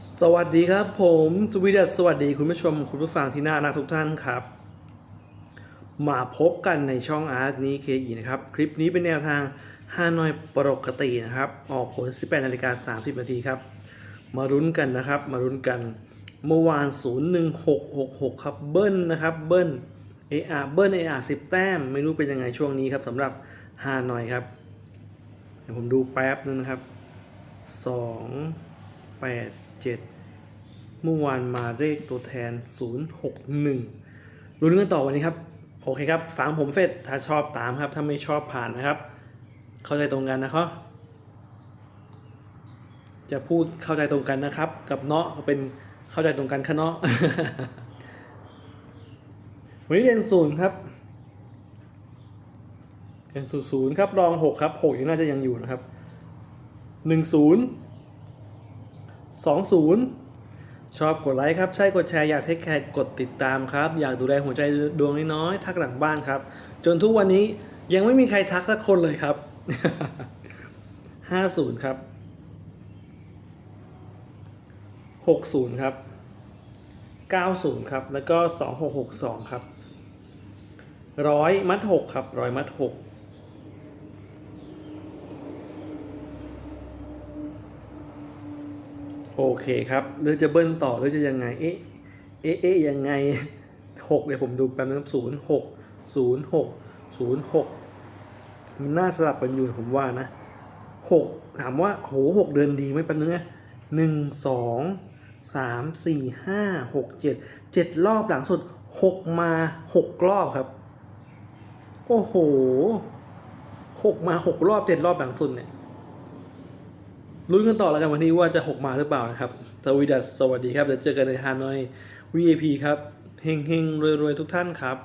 สวัสดีครับผมสวีดัสสวัสดีคุณผู้ชมคุณผู้ฟังที่น่ารักทุกท่านครับ มาพบกันในช่องอาร์ตนี้เคอีนะครับ คลิปนี้เป็นแนวทางฮานอยปกตินะครับ ออกผล 18นาฬิกา30นาทีครับ มารุ้นกันนะครับ มารุ้นกันเมื่อวาน 01666 ครับเบิ้ลนะครับเบิ้ลเออาเบิ้ลเออา10แต้ม ไม่รู้เป็นยังไงช่วงนี้ครับสำหรับฮานอยครับเดี๋ยวผมดูแป๊บนึงนะครับ 2 8 7 เมื่อวานมาเลขตัวแทน 061 ลุ้นกันต่อวันนี้ครับ โอเคครับฟังผมเฟสถ้าชอบตามครับ ถ้าไม่ชอบผ่านนะครับ เข้าใจตรงกันนะครับจะพูดเข้าใจตรงกันนะครับ กับเนาะก็เป็นเข้าใจตรงกันคะเนาะวันนี้เรียนศูนย์ครับเรียนศูนย์ศูนย์ครับรองหกครับหกยังน่าจะยังอยู่นะครับหนึ่งศูนย์ สองศูนย์ชอบกดไลค์ครับ ใช่กดแชร์อยากเทคแคร์กดติดตามครับ อยากดูแลหัวใจดวงน้อยๆทักหลังบ้านครับ จนทุกวันนี้ยังไม่มีใครทักสักคนเลยครับห้าศูนย์ครับหกศูนย์ครับเก้าศูนย์ครับ แล้วก็สองหกหกสองครับร้อยมัดหกครับร้อยมัดหก โอเคครับหรือจะเบิ้ลต่อหรือจะยังไง เอ๊ะ เอ๊ะเอ๊ะยังไงหกเดี๋ยวผมดูแป๊บนึงศูนย์หกศูนย์หกศูนย์หกมันน่าสลับกันอยู่ผมว่านะหกถามว่าโหหกเดือนดีไหมแป๊บนึงนะหนึ่งสองสามสี่ห้าหกเจ็ดเจ็ดรอบหลังสุดหกมาหกรอบครับ โอ้โหหกมาหกรอบเจ็ดรอบหลังสุดเนี่ย ลุ้นกันต่อแล้วกันวันนี้ว่าจะหกมาหรือเปล่านะครับสวีดัสสวัสดีครับเดี๋ยวเจอกันในฮานอย VIP ครับ เฮงเฮงรวยรวยทุกท่านครับ